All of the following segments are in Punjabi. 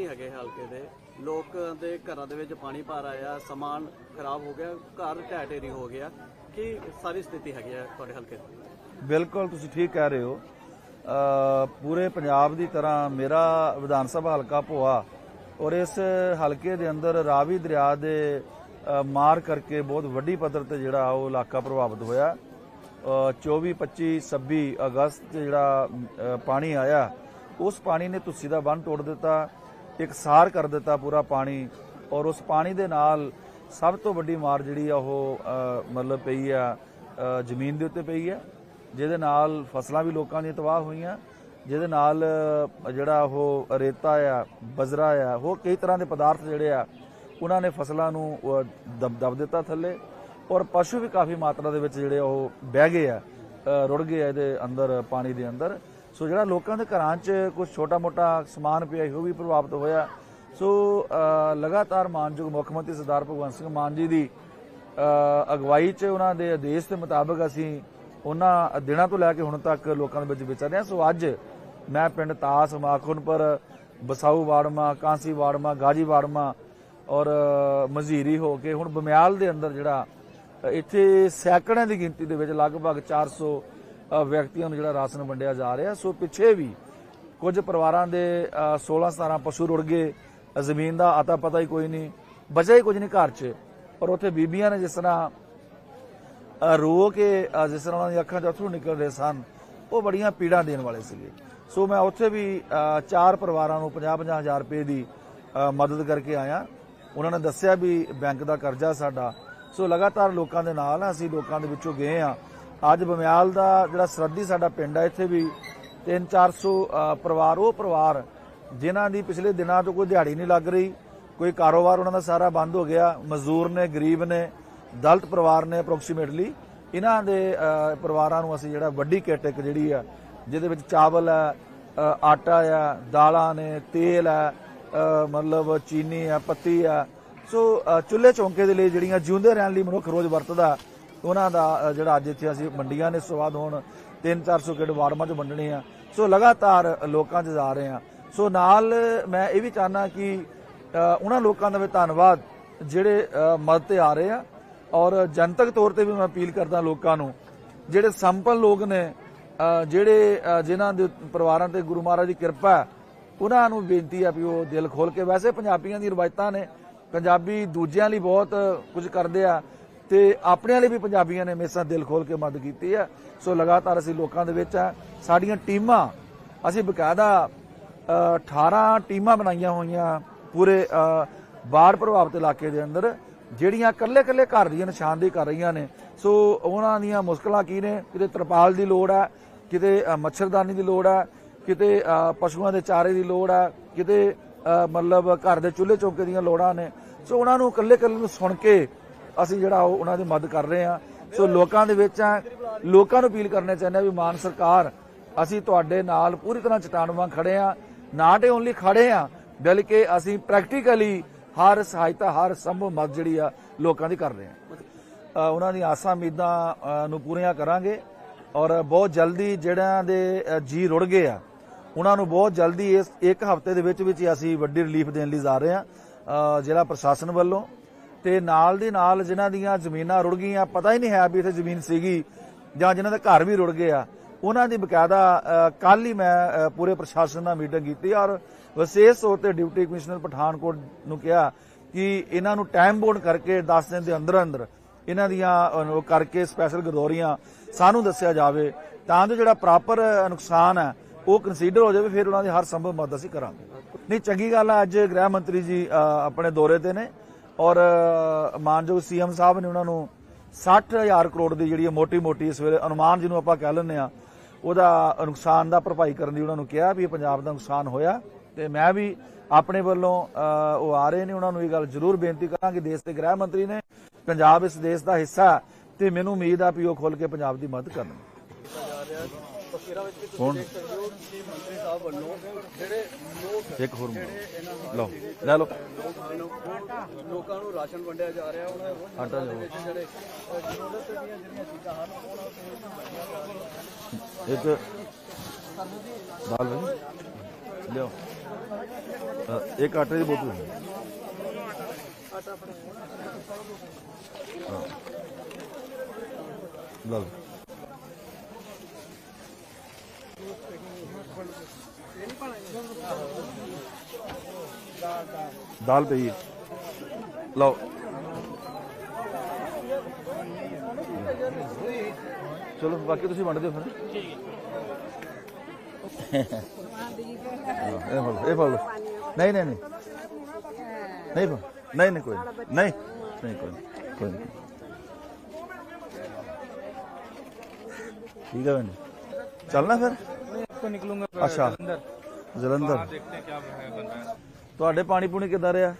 ਨਹੀਂ ਹੈਗੇ ਹਲਕੇ ਦੇ। ਲੋਕਾਂ ਦੇ ਘਰਾਂ ਦੇ ਵਿੱਚ ਪਾਣੀ ਭਰ ਆਇਆ ਸਮਾਨ ਖਰਾਬ ਹੋ ਗਿਆ ਘਰ ਢਹਿ ਢੇਰੀ ਹੋ ਗਿਆ। ਕੀ ਸਾਰੀ ਸਥਿਤੀ ਹੈਗੀ ਹੈ ਤੁਹਾਡੇ ਹਲਕੇ ਦੀ? ਬਿਲਕੁਲ ਤੁਸੀਂ ਠੀਕ ਕਹਿ ਰਹੇ ਹੋ। ਪੂਰੇ ਪੰਜਾਬ ਦੀ ਤਰ੍ਹਾਂ ਮੇਰਾ ਵਿਧਾਨ ਸਭਾ ਹਲਕਾ ਭੋਆ ਔਰ ਇਸ ਹਲਕੇ ਦੇ ਅੰਦਰ ਰਾਵੀ ਦਰਿਆ ਦੇ ਮਾਰ ਕਰਕੇ ਬਹੁਤ ਵੱਡੀ ਪੱਧਰ ਤੇ ਜਿਹੜਾ ਉਹ ਇਲਾਕਾ ਪ੍ਰਭਾਵਿਤ ਹੋਇਆ। ਅ, 24 25 26 ਅਗਸਤ 'ਚ ਜਿਹੜਾ ਪਾਣੀ ਆਇਆ ਉਸ ਪਾਣੀ ਨੇ ਤੁਸੀ ਦਾ ਬੰਨ ਤੋੜ ਦਿੱਤਾ। ਇੱਕ ਸਾਰ ਕਰ ਦਿੱਤਾ ਪੂਰਾ ਪਾਣੀ ਔਰ ਉਸ ਪਾਣੀ ਦੇ ਨਾਲ ਸਭ ਤੋਂ ਵੱਡੀ ਮਾਰ ਜਿਹੜੀ ਆ ਉਹ ਮਤਲਬ ਪਈ ਆ ਜ਼ਮੀਨ ਦੇ ਉੱਤੇ ਪਈ ਆ, ਜਿਹਦੇ ਨਾਲ ਫਸਲਾਂ ਵੀ ਲੋਕਾਂ ਦੀ ਤਬਾਹ ਹੋਈਆਂ, ਜਿਹਦੇ ਨਾਲ ਜਿਹੜਾ ਉਹ ਰੇਤਾ ਆ, ਬਜਰਾ ਆ, ਹੋਰ ਕਈ ਤਰ੍ਹਾਂ ਦੇ ਪਦਾਰਥ ਜਿਹੜੇ ਆ, ਉਹਨਾਂ ਨੇ ਫਸਲਾਂ ਨੂੰ ਦਬ ਦਬ ਦਿੱਤਾ ਥੱਲੇ ਔਰ ਪਸ਼ੂ ਵੀ ਕਾਫੀ ਮਾਤਰਾ ਦੇ ਵਿੱਚ ਜਿਹੜੇ ਉਹ ਬਹਿ ਗਏ ਆ ਰੁੜ ਗਏ ਆ ਇਹਦੇ ਅੰਦਰ, ਪਾਣੀ ਦੇ ਅੰਦਰ। ਸੋ ਜਿਹੜਾ ਲੋਕਾਂ ਦੇ ਘਰਾਂ 'ਚ ਕੁਝ ਛੋਟਾ-ਮੋਟਾ ਸਮਾਨ ਪਿਆ ਸੀ, ਉਹ ਵੀ ਪ੍ਰਭਾਵਿਤ ਹੋਇਆ। ਸੋ ਲਗਾਤਾਰ ਮਾਨਯੋਗ ਮੁੱਖ ਮੰਤਰੀ ਸਰਦਾਰ ਭਗਵੰਤ ਸਿੰਘ ਮਾਨ ਜੀ ਦੀ ਅਗਵਾਈ 'ਚ ਉਹਨਾਂ ਦੇ ਆਦੇਸ਼ ਦੇ ਮੁਤਾਬਕ ਅਸੀਂ ਉਹਨਾਂ ਦਿਨਾਂ ਤੋਂ ਲੈ ਕੇ ਹੁਣ ਤੱਕ ਲੋਕਾਂ ਦੇ ਵਿੱਚ ਵਿਚਰ ਰਹੇ ਹਾਂ। ਸੋ ਅੱਜ ਮੈਂ ਪਿੰਡ ਤਾਸ ਮਾਖੁਨਪੁਰ ਬਸਾਊ ਵਾੜਮਾ ਕਾਂਸੀ ਵਾੜਮਾ ਗਾਜੀ ਵਾੜਮਾ ਔਰ ਮਜ਼ੀਰੀ ਹੋ ਕੇ ਹੁਣ ਬਮਿਆਲ ਦੇ ਅੰਦਰ ਜਿਹੜਾ ਇੱਥੇ ਸੈਂਕੜਿਆਂ ਦੀ ਗਿਣਤੀ ਦੇ ਵਿੱਚ ਲਗਭਗ 400 ਅ, ਵਿਅਕਤੀਆਂ ਨੂੰ ਜਿਹੜਾ ਰਾਸ਼ਨ ਵੰਡਿਆ ਜਾ ਰਿਹਾ, ਸੋ ਪਿੱਛੇ ਵੀ ਕੁਝ ਪਰਿਵਾਰਾਂ ਦੇ 16 17 ਪਸ਼ੂ ਰੁੜ ਗਏ, ਜ਼ਮੀਨ ਦਾ ਆਤਾ ਪਤਾ ਹੀ ਕੋਈ ਨਹੀਂ, ਬਚਿਆ ਹੀ ਕੁਝ ਨਹੀਂ ਘਰ 'ਚ। ਪਰ ਉੱਥੇ ਬੀਬੀਆਂ ਨੇ ਜਿਸ ਤਰ੍ਹਾਂ ਰੋ ਕੇ ਜਿਸ ਤਰ੍ਹਾਂ ਉਹਨਾਂ ਦੀਆਂ ਅੱਖਾਂ 'ਚ ਅਥਰੂ ਨਿਕਲ ਰਹੇ ਸਨ, ਉਹ ਬੜੀਆਂ ਪੀੜਾਂ ਦੇਣ ਵਾਲੇ ਸੀਗੇ। ਸੋ ਮੈਂ ਉੱਥੇ ਵੀ ਚਾਰ ਪਰਿਵਾਰਾਂ ਨੂੰ 50-50 ਹਜ਼ਾਰ ਰੁਪਏ ਦੀ ਮਦਦ ਕਰਕੇ ਆਇਆ। ਉਹਨਾਂ ਨੇ ਦੱਸਿਆ ਵੀ ਬੈਂਕ ਦਾ ਕਰਜ਼ਾ ਸਾਡਾ। ਸੋ ਲਗਾਤਾਰ ਲੋਕਾਂ ਦੇ ਨਾਲ ਅਸੀਂ ਲੋਕਾਂ ਦੇ ਵਿੱਚੋਂ ਗਏ ਆ। ਅੱਜ ਬਮਿਆਲ ਦਾ ਜਿਹੜਾ ਸਰਦੀ ਸਾਡਾ ਪਿੰਡ ਆ ਇੱਥੇ ਵੀ 3-400 ਪਰਿਵਾਰ ਉਹ ਪਰਿਵਾਰ ਜਿਨ੍ਹਾਂ ਦੀ ਪਿਛਲੇ ਦਿਨਾਂ ਤੋਂ ਕੋਈ ਦਿਹਾੜੀ ਨਹੀਂ ਲੱਗ ਰਹੀ ਕੋਈ ਕਾਰੋਬਾਰ ਉਹਨਾਂ ਦਾ ਸਾਰਾ ਬੰਦ ਹੋ ਗਿਆ ਮਜ਼ਦੂਰ ਨੇ ਗਰੀਬ ਨੇ ਦਲਤ ਪਰਿਵਾਰ ਨੇ ਅਪਰੋਕਸੀਮੇਟਲੀ ਇਹਨਾਂ ਦੇ ਪਰਿਵਾਰਾਂ ਨੂੰ ਅਸੀਂ ਜਿਹੜਾ ਵੱਡੀ ਕਿੱਟ ਇੱਕ ਜਿਹੜੀ ਆ ਜਿਹਦੇ ਵਿੱਚ ਚਾਵਲ ਹੈ ਆਟਾ ਆ ਦਾਲਾਂ ਨੇ ਤੇਲ ਹੈ ਮਤਲਬ ਚੀਨੀ ਆ ਪੱਤੀ ਆ ਸੋ ਅ, ਚੁੱਲ੍ਹੇ ਚੌਂਕੇ ਦੇ ਲਈ ਜਿਹੜੀਆਂ ਜਿਉਂਦੇ ਰਹਿਣ ਲਈ ਮਨੁੱਖ ਰੋਜ਼ ਵਰਤਦਾ ਉਹਨਾਂ ਦਾ ਜਿਹੜਾ ਅੱਜ ਇੱਥੇ ਅਸੀਂ ਮੰਡੀਆਂ ਨੇ ਸਵਾਦ ਹੋਣ 3-400 ਕਿਲੋ ਵਾਰਮਾਂ ਚ ਵੰਡਣੇ ਆ। ਸੋ ਲਗਾਤਾਰ ਲੋਕਾਂ 'ਚ ਜਾ ਰਹੇ ਆ। ਸੋ ਨਾਲ ਮੈਂ ਇਹ ਵੀ ਚਾਹਨਾ ਕਿ ਉਹਨਾਂ ਲੋਕਾਂ ਦਾ ਵੀ ਧੰਨਵਾਦ ਜਿਹੜੇ ਮਦਦ ਤੇ ਆ ਰਹੇ ਆ। ਔਰ ਜਨਤਕ ਤੌਰ ਤੇ ਵੀ ਮੈਂ ਅਪੀਲ ਕਰਦਾ ਲੋਕਾਂ ਨੂੰ ਜਿਹੜੇ ਸੰਪਨ ਲੋਕ ਨੇ ਜਿਹੜੇ ਅ, ਜਿਨ੍ਹਾਂ ਦੇ ਪਰਿਵਾਰਾਂ ਤੇ ਗੁਰੂ ਮਹਾਰਾਜ ਦੀ ਕਿਰਪਾ ਹੈ ਉਹਨਾਂ ਨੂੰ ਬੇਨਤੀ ਆ ਵੀ ਉਹ ਦਿਲ ਖੋਲ ਕੇ ਵੈਸੇ ਪੰਜਾਬੀਆਂ ਦੀ ਰਵਾਇਤਾਂ ਨੇ ਪੰਜਾਬੀ ਦੂਜਿਆਂ ਲਈ ਬਹੁਤ ਕੁਝ ਕਰਦੇ ਆ। ਤੇ ਆਪਣਿਆਂ ਲਈ ਵੀ ਪੰਜਾਬੀਆਂ ਨੇ ਹਮੇਸ਼ਾ ਦਿਲ ਖੋਲ ਕੇ ਮਦਦ ਕੀਤੀ ਹੈ ਸੋ ਲਗਾਤਾਰ ਅਸੀਂ ਲੋਕਾਂ ਦੇ ਵਿੱਚ ਆ। ਸਾਡੀਆਂ ਟੀਮਾਂ ਅਸੀਂ ਬਕਾਇਦਾ ਅ, 18 ਟੀਮਾਂ ਬਣਾਈਆਂ ਹੋਈਆਂ ਪੂਰੇ ਬਾੜ ਪ੍ਰਭਾਵਿਤ ਇਲਾਕੇ ਦੇ ਅੰਦਰ ਜਿਹੜੀਆਂ ਕੱਲੇ-ਕੱਲੇ ਘਰ ਦੀਆਂ ਨਿਸ਼ਾਨਦੇਹੀ ਕਰ ਰਹੀਆਂ ਨੇ। ਸੋ ਉਹਨਾਂ ਦੀਆਂ ਮੁਸ਼ਕਲਾਂ ਕੀ ਨੇ? ਕਿਤੇ ਤਰਪਾਲ ਦੀ ਲੋੜ ਹੈ ਕਿਤੇ ਮੱਛਰਦਾਨੀ ਦੀ ਲੋੜ ਹੈ ਕਿਤੇ ਪਸ਼ੂਆਂ ਦੇ ਚਾਰੇ ਦੀ ਲੋੜ ਹੈ ਕਿਤੇ ਮਤਲਬ ਘਰ ਦੇ ਚੁੱਲ੍ਹੇ ਚੌਕੇ ਦੀਆਂ ਲੋੜਾਂ ਨੇ। ਸੋ ਉਹਨਾਂ ਨੂੰ ਕੱਲੇ-ਕੱਲੇ ਨੂੰ ਸੁਣ ਕੇ ਅਸੀਂ ਜਿਹੜਾ ਉਹ ਉਹਨਾਂ ਦੀ ਮਦਦ ਕਰ ਰਹੇ ਹਾਂ। ਸੋ ਲੋਕਾਂ ਦੇ ਵਿੱਚ ਲੋਕਾਂ ਨੂੰ ਅਪੀਲ ਕਰਨੇ ਚਾਹੁੰਦੇ ਹਾਂ ਵੀ ਮਾਨ ਸਰਕਾਰ ਅਸੀਂ ਤੁਹਾਡੇ ਨਾਲ ਪੂਰੀ ਤਰ੍ਹਾਂ ਚਟਾਨ ਵਾਂਗ ਖੜੇ ਆ ਨਾਟ ਓਨਲੀ ਖੜੇ ਆ ਬਲਕਿ ਅਸੀਂ ਪ੍ਰੈਕਟੀਕਲੀ ਹਰ ਸਹਾਇਤਾ ਹਰ ਸੰਭਵ ਮਦਦ ਜਿਹੜੀ ਆ ਲੋਕਾਂ ਦੀ ਕਰ ਰਹੇ ਆ ਉਹਨਾਂ ਦੀ ਆਸਾਂ ਉਮੀਦਾਂ ਨੂੰ ਪੂਰੀਆਂ ਕਰਾਂਗੇ ਔਰ ਬਹੁਤ ਜਲਦੀ ਜਿਹੜਿਆਂ ਦੇ ਅ, ਜੀ ਰੁੜ ਗਏ ਆ ਉਹਨਾਂ ਨੂੰ ਬਹੁਤ ਜਲਦੀ ਇਸ ਇੱਕ ਹਫ਼ਤੇ ਦੇ ਵਿੱਚ ਵਿੱਚ ਅਸੀਂ ਵੱਡੀ ਰਿਲੀਫ ਦੇਣ ਲਈ ਜਾ ਰਹੇ ਆ ਜ਼ਿਲ੍ਹਾ ਪ੍ਰਸ਼ਾਸਨ ਵੱਲੋਂ ਤੇ ਨਾਲ ਦੀ ਨਾਲ ਜਿਨ੍ਹਾਂ ਦੀਆਂ ਜ਼ਮੀਨਾਂ ਰੁੜ ਗਈਆਂ, ਪਤਾ ਹੀ ਨਹੀਂ ਹੈ ਵੀ ਇੱਥੇ ਜ਼ਮੀਨ ਸੀਗੀ ਜਾਂ ਜਿਨ੍ਹਾਂ ਦੇ ਘਰ ਵੀ ਰੁੜ ਗਏ ਆ। ਉਹਨਾਂ ਦੀ ਬਕਾਇਦਾ ਕੱਲ ਹੀ ਮੈਂ ਪੂਰੇ ਪ੍ਰਸ਼ਾਸਨ ਨਾਲ ਮੀਟਿੰਗ ਕੀਤੀ ਔਰ ਵਿਸ਼ੇਸ਼ ਤੌਰ ਤੇ ਡਿਪਟੀ ਕਮਿਸ਼ਨਰ ਪਠਾਨਕੋਟ ਨੂੰ ਕਿਹਾ ਕਿ ਇਹਨਾਂ ਨੂੰ ਟਾਈਮ ਬੋਰਡ ਕਰਕੇ 10 ਦਿਨ ਦੇ ਅੰਦਰ ਅੰਦਰ ਇਹਨਾਂ ਦੀਆਂ ਉਹ ਕਰਕੇ ਸਪੈਸ਼ਲ ਗਰਦੌਰੀਆਂ ਸਾਨੂੰ ਦੱਸਿਆ ਜਾਵੇ ਤਾਂ ਜੋ ਜਿਹੜਾ ਪ੍ਰਾਪਰ ਨੁਕਸਾਨ ਹੈ, ਉਹ ਕੰਸੀਡਰ ਹੋ ਜਾਵੇ, ਫਿਰ ਉਹਨਾਂ ਦੀ ਹਰ ਸੰਭਵ ਮਦਦ ਅਸੀਂ ਕਰਾਂਗੇ। ਨਹੀਂ, ਚੰਗੀ ਗੱਲ ਹੈ, ਅੱਜ ਗ੍ਰਹਿ ਮੰਤਰੀ ਜੀ ਆਪਣੇ ਦੌਰੇ ਤੇ ਨੇ। ਔਰ ਮਾਨਯੋਗ ਸੀਐਮ ਸਾਹਿਬ ਨੇ ਉਹਨਾਂ ਨੂੰ 60000 ਕਰੋੜ ਦੀ ਜਿਹੜੀ ਮੋਟੀ-ਮੋਟੀ ਇਸ ਵੇਲੇ ਅਨੁਮਾਨ ਜਿਹਨੂੰ ਆਪਾਂ ਕਹਿ ਲੈਂਦੇ ਆ ਉਹਦਾ ਨੁਕਸਾਨ ਦਾ ਭਰਪਾਈ ਕਰਨ ਦੀ ਉਹਨਾਂ ਨੂੰ ਕਿਹਾ ਵੀ ਇਹ ਪੰਜਾਬ ਦਾ ਨੁਕਸਾਨ ਹੋਇਆ। ਤੇ ਮੈਂ ਵੀ ਆਪਣੇ ਵੱਲੋਂ ਉਹ ਆ ਰਹੇ ਨੇ ਉਹਨਾਂ ਨੂੰ ਇਹ ਗੱਲ ਜ਼ਰੂਰ ਬੇਨਤੀ ਕਰਾਂਗੇ। ਦੇਸ਼ ਦੇ ਗ੍ਰਹਿ ਮੰਤਰੀ ਨੇ ਪੰਜਾਬ ਇਸ ਦੇਸ਼ ਦਾ ਹਿੱਸਾ ਤੇ ਮੈਨੂੰ ਉਮੀਦ ਆ ਵੀ ਉਹ ਖੁੱਲ ਕੇ ਪੰਜਾਬ ਦੀ ਮਦਦ ਕਰਨਗੇ। ਜਾ ਰਿਹਾ ਤਸਵੀਰਾਂ ਵਿੱਚ ਵੀ ਤੁਸੀਂ ਹੁਣ ਦੇਖ ਸਕਦੇ ਹੋ ਕਿ ਮੰਤਰੀ ਸਾਹਿਬ ਵੱਲੋਂ ਜਿਹੜੇ ਲੋਕ ਇੱਕ ਹੋਰ ਲਓ ਲੈ ਲਓ। ਲੋਕ- ਨੂੰ ਰਾਸ਼ਨ ਵੰਡਿਆ ਜਾ ਰਿਹਾ ਉਹਨਾਂ ਆਟਾ ਦੇ ਲਿਆਓ। ਵਿੱਚ ਜਿਹੜੇ ਜ਼ਰੂਰਤ ਦੀਆਂ ਜਿਹੜੀਆਂ ਚੀਜ਼ਾਂ ਹਨ ਉਹਨਾਂ ਨੂੰ ਇੱਕ ਦਾਲ ਲਿਓ ਇੱਕ ਆਟੇ ਦੀ ਬੋਤਲ। ਹਾਂ। ਲਓ। ਦਾਲ ਪਈ ਹੈ। ਲਓ। ਚਲੋ ਬਾਕੀ ਤੁਸੀਂ ਵੰਡ ਦਿਓ ਫਿਰ। ਹਾਂ, ਇਹ ਫੜ ਇਹ ਫੜ ਨਹੀਂ ਨਹੀਂ ਨਹੀਂ। ਨਹੀਂ ਨਹੀਂ ਨਹੀਂ ਕੋਈ ਨਹੀਂ ਨਹੀਂ ਕੋਈ ਨਹੀਂ, ਕੋਈ ਨਹੀਂ। ਠੀਕ ਹੈ ਭੈਣ ਜੀ। ਚੱਲਣਾ ਫਿਰ? को निकलूंगा अच्छा अंदर ਜਲੰਧਰ देखते हैं क्या है बंदा है ਤੁਹਾਡੇ ਪਾਣੀ ਪੂਣੀ ਕਿੱਦਾਂ ਰਿਹਾ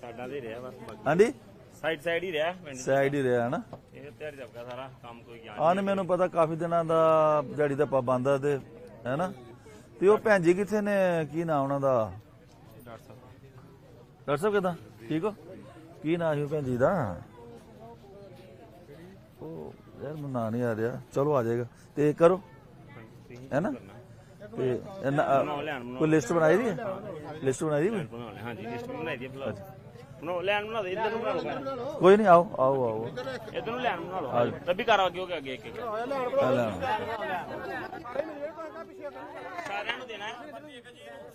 ਸਾਡਾ ਵੀ ਰਿਹਾ ਬਸ ਬਾਕੀ ਹਾਂਜੀ ਸਾਈਡ ਸਾਈਡ ਹੀ ਰਿਹਾ ਪਿੰਡ ਸਾਈਡ ਹੀ ਰਿਹਾ ਹਨਾ ਇਹ ਤਿਆਰੀ ਦਬਕਾ ਸਾਰਾ ਕੰਮ ਕੋਈ ਗਿਆ ਆ ਨੇ ਮੈਨੂੰ ਪਤਾ ਕਾਫੀ ਦਿਨਾਂ ਦਾ ਦਿਹਾੜੀ ਦਾ ਪਾਬੰਦ ਆ ਤੇ ਹੈਨਾ ਤੇ ਉਹ ਭੈਣ ਜੀ ਕਿੱਥੇ ਨੇ ਕੀ ਨਾਂ ਉਹਨਾਂ ਦਾ डॉक्टर साहब ਡਾਕਟਰ ਸਾਹਿਬ ਕਿਦਾਂ ਠੀਕ ਹੋ ਕੀ ਨਾਂ ਸੀ ਉਹ ਭੈਣ ਜੀ ਦਾ ਉਹ ਯਾਰ ਮੈਨੂੰ ਨਾਂ ਨਹੀਂ ਆ ਰਿਹਾ ਚਲੋ ਆ ਜਾਏਗਾ ਤੇ ਕਰੋ ਹੈਨਾ ਤੇ ਇਹਨਾਂ- ਅ, ਕੋਈ ਲਿਸਟ ਬਣਾਈ ਦੀ ਹੈ? ਲਿਸਟ ਬਣਾਈ ਦੀ ਕੋਈ? ਬਣਾ ਲੈ ਹਾਂਜੀ ਲਿਸਟ ਬਣਾਈ ਦੀ ਬਲੌਗ ਬਣਾਓ। ਲੈਣ ਬਣਾ ਦੇ ਇੱਧਰ ਨੂੰ ਬਣਾ ਲਓ ਕੋਈ ਨਹੀਂ ਆਓ ਆਓ ਆਓ। ਇੱਧਰ ਨੂੰ ਲੈਣ ਬਣਾ ਲਓ ਰੱਬੀ ਕਰ ਅੱਗੇ ਹੋ ਕੇ ਅੱਗੇ ਇੱਕ ਇੱਕ। ਆ ਲੈ ਆਓ। ਸਾਰਿਆਂ ਨੂੰ ਦੇਣਾ ਹੈ।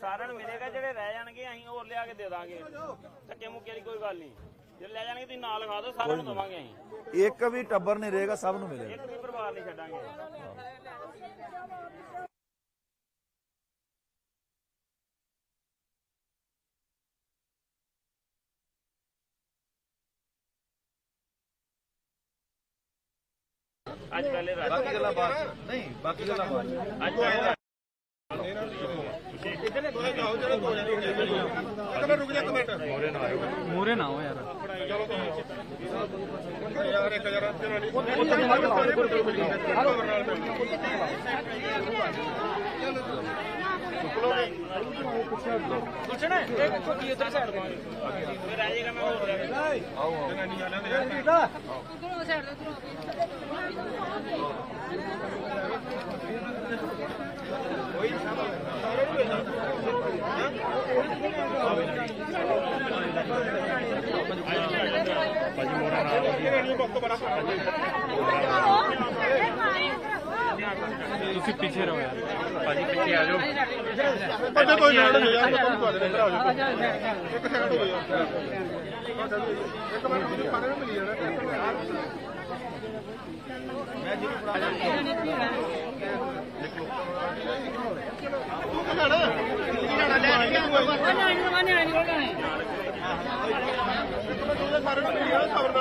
ਸਾਰਿਆਂ ਨੂੰ ਮਿਲੇਗਾ ਜਿਹੜੇ ਰਹਿ ਜਾਣਗੇ ਅਸੀਂ ਹੋਰ ਲਿਆ ਕੇ ਦੇ ਦਾਂਗੇ। ਧੱਕੇ ਮੁੱਕੇ ਦੀ ਕੋਈ ਗੱਲ ਨਹੀਂ। ਜੇ ਲੈ ਜਾਣਗੇ ਤੁਸੀਂ ਨਾਲ ਲਗਾ ਦਿਓ ਸਾਰਿਆਂ ਨੂੰ ਦਵਾਂਗੇ ਅਸੀਂ। ਇੱਕ ਵੀ ਟੱਬਰ ਨਹੀਂ ਰਹੇਗਾ ਸਭ ਨੂੰ ਮਿਲੇਗਾ। ਇੱਕ ਵੀ ਪਰਿਵਾਰ ਨਹੀਂ ਛੱਡਾਂਗੇ। ਅੱਜ ਪਹਿਲੇ ਰਾਤ ਬਾਕੀ ਗੱਲਾਂ ਬਾਅਦ ਨਹੀਂ ਬਾਕੀ ਗੱਲਾਂ ਬਾਅਦ ਅੱਜ ਪਹਿਲੇ ਮੋਰੇ ਨਾ ਹੋ ਯਾਰ ਚਲੋ ਯਾਰ 1000 ਤੇਰਾ ਨਹੀਂ ਉਹ ਤਾਂ ਮਾਰ ਕੇ ਪੁੱਛਣਾ ਹੈ ਦੇਖੋ ਕੀ ਉਧਰ ਸਾਈਡ ਤੇ ਫਿਰ ਆ ਜਾਏਗਾ ਮੈਂ ਹੋਰ ਨਾਲ ਨਹੀਂ ਯਾਰ। ਤੁਹਾਨੂੰ ਤੁਹਾਡੇ ਦੇ ਘਰ ਆ ਜਾਓ ਸੈਕਿੰਡ ਹੋ ਮੈਨੂੰ ਪਾਣੀ ਨੂੰ ਲੈ ਕੇ ਆਉਂਗਾ ਇੱਕ ਜਾਣਾ ਖਬਰ ਨਾਲ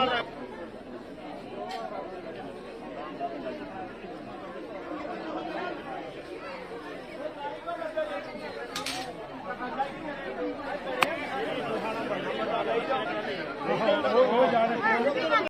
ਲੈ